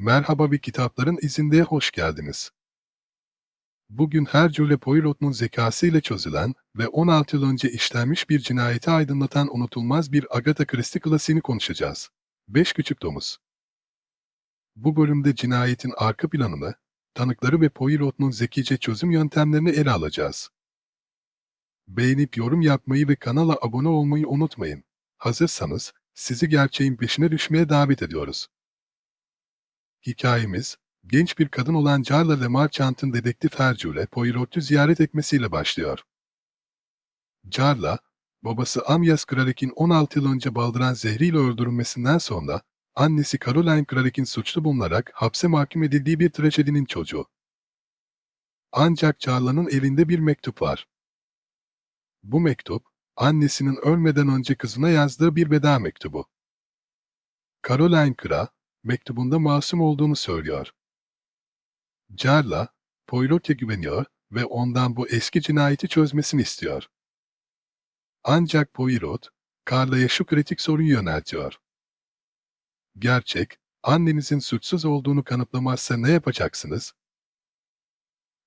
Merhaba bir kitapların izinde hoş geldiniz. Bugün Hercule Poirot'un zekasıyla çözülen ve 16 yıl önce işlenmiş bir cinayeti aydınlatan unutulmaz bir Agatha Christie klasiğini konuşacağız. Beş Küçük Domuz. Bu bölümde cinayetin arka planını, tanıkları ve Poirot'un zekice çözüm yöntemlerini ele alacağız. Beğenip yorum yapmayı ve kanala abone olmayı unutmayın. Hazırsanız, sizi gerçeğin peşine düşmeye davet ediyoruz. Hikayemiz, genç bir kadın olan Carla Lemarchant'ın dedektif Hercule Poirot'u ziyaret etmesiyle başlıyor. Carla, babası Amyas Kralik'in 16 yıl önce baldıran zehriyle öldürülmesinden sonra, annesi Caroline Kralik'in suçlu bulunarak hapse mahkum edildiği bir trajedinin çocuğu. Ancak Carla'nın elinde bir mektup var. Bu mektup, annesinin ölmeden önce kızına yazdığı bir veda mektubu. Caroline Kra, mektubunda masum olduğunu söylüyor. Carla, Poirot'a güveniyor ve ondan bu eski cinayeti çözmesini istiyor. Ancak Poirot, Carla'ya şu kritik soruyu yöneltiyor. Gerçek, annenizin suçsuz olduğunu kanıtlamazsa ne yapacaksınız?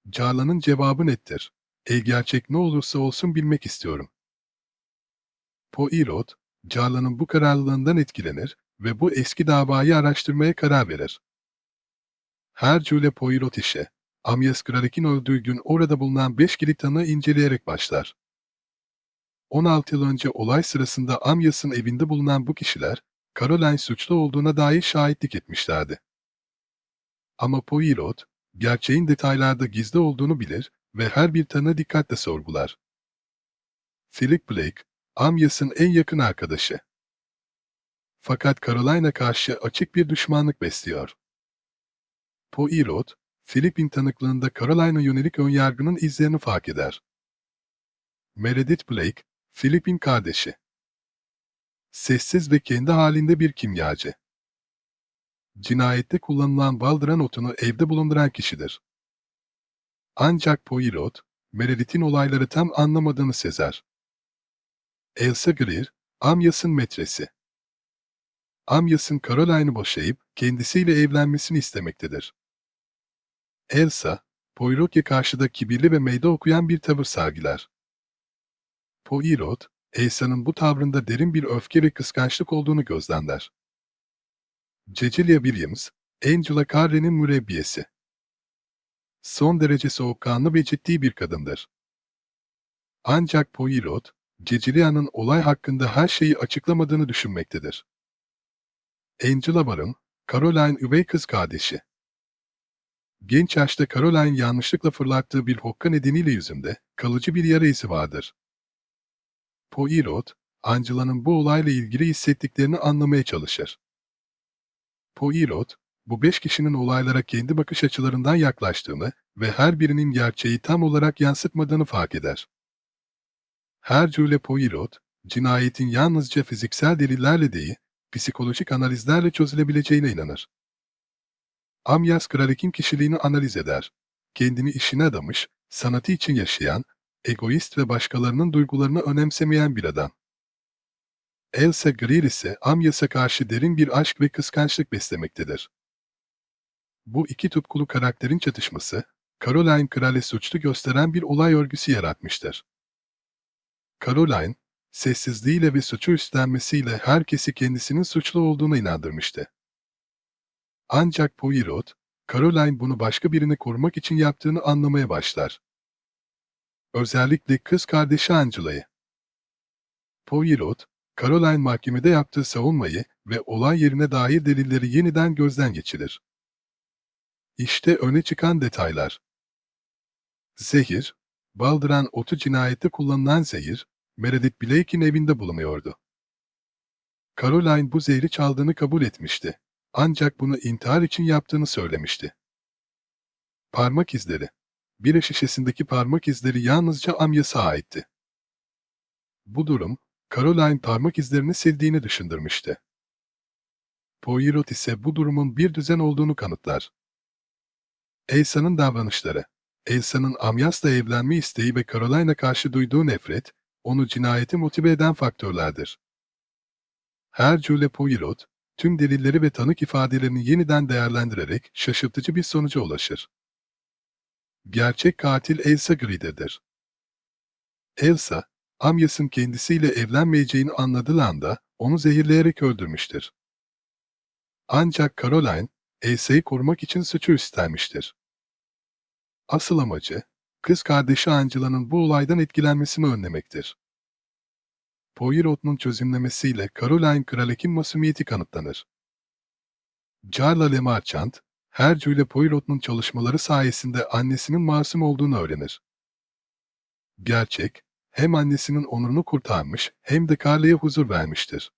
Carla'nın cevabı nettir. E gerçek ne olursa olsun bilmek istiyorum. Poirot, Carla'nın bu kararlılığından etkilenir ve bu eski davayı araştırmaya karar verir. Hercule Poirot işe, Amyas Kralik'in öldüğü gün orada bulunan beş kilit tanığı inceleyerek başlar. 16 yıl önce olay sırasında Amyas'ın evinde bulunan bu kişiler, Caroline suçlu olduğuna dair şahitlik etmişlerdi. Ama Poirot, gerçeğin detaylarda gizli olduğunu bilir ve her bir tanığı dikkatle sorgular. Philip Blake, Amyas'ın en yakın arkadaşı. Fakat Caroline'a karşı açık bir düşmanlık besliyor. Poirot, Philip'in tanıklığında Caroline'a yönelik önyargının izlerini fark eder. Meredith Blake, Philip'in kardeşi. Sessiz ve kendi halinde bir kimyacı. Cinayette kullanılan baldıran otunu evde bulunduran kişidir. Ancak Poirot, Meredith'in olayları tam anlamadığını sezer. Elsa Greer, Amyas'ın metresi. Amyas'ın Caroline'ı boşayıp kendisiyle evlenmesini istemektedir. Elsa, Poirot'a karşı da kibirli ve meyda okuyan bir tavır sergiler. Poirot, Elsa'nın bu tavrında derin bir öfke ve kıskançlık olduğunu gözlemler. Cecilia Williams, Angela Carre'nin mürebbiyesi. Son derece soğukkanlı ve ciddi bir kadındır. Ancak Poirot, Cecilia'nın olay hakkında her şeyi açıklamadığını düşünmektedir. Angela Barın, Caroline üvey kız kardeşi. Genç yaşta Caroline yanlışlıkla fırlattığı bir hokka nedeniyle yüzünde kalıcı bir yara izi vardır. Poirot, Angela'nın bu olayla ilgili hissettiklerini anlamaya çalışır. Poirot, bu beş kişinin olaylara kendi bakış açılarından yaklaştığını ve her birinin gerçeği tam olarak yansıtmadığını fark eder. Hercule Poirot, cinayetin yalnızca fiziksel delillerle değil, psikolojik analizlerle çözülebileceğine inanır. Amyas Kralik'in kişiliğini analiz eder. Kendini işine adamış, sanatı için yaşayan, egoist ve başkalarının duygularını önemsemeyen bir adam. Elsa Greer ise Amyas'a karşı derin bir aşk ve kıskançlık beslemektedir. Bu iki tutkulu karakterin çatışması, Caroline Kral'e suçlu gösteren bir olay örgüsü yaratmıştır. Caroline, sessizliğiyle ve suçu üstlenmesiyle herkesi kendisinin suçlu olduğuna inandırmıştı. Ancak Poirot, Caroline bunu başka birini korumak için yaptığını anlamaya başlar. Özellikle kız kardeşi Angela'yı. Poirot, Caroline mahkemede yaptığı savunmayı ve olay yerine dair delilleri yeniden gözden geçirir. İşte öne çıkan detaylar. Zehir, baldıran otu cinayette kullanılan zehir, Meredith Blake'in evinde bulunuyordu. Caroline bu zehri çaldığını kabul etmişti. Ancak bunu intihar için yaptığını söylemişti. Parmak izleri. Bira şişesindeki parmak izleri yalnızca Amyas'a aitti. Bu durum, Caroline parmak izlerini sildiğini düşündürmüştü. Poirot ise bu durumun bir düzen olduğunu kanıtlar. Elsa'nın davranışları, Elsa'nın Amyas'la evlenme isteği ve Caroline'a karşı duyduğu nefret, onu cinayeti motive eden faktörlerdir. Hercule Poirot, tüm delilleri ve tanık ifadelerini yeniden değerlendirerek şaşırtıcı bir sonuca ulaşır. Gerçek katil Elsa Grider'dir. Elsa, Amyas'ın kendisiyle evlenmeyeceğini anladığı anda onu zehirleyerek öldürmüştür. Ancak Caroline, Elsa'yı korumak için suçu üstlenmiştir. Asıl amacı, kız kardeşi Angela'nın bu olaydan etkilenmesini önlemektir. Poirot'un çözümlemesiyle Caroline Kralek'in masumiyeti kanıtlanır. Carla Le Marchand, Hercule ile Poirot'un çalışmaları sayesinde annesinin masum olduğunu öğrenir. Gerçek, hem annesinin onurunu kurtarmış hem de Carla'ya huzur vermiştir.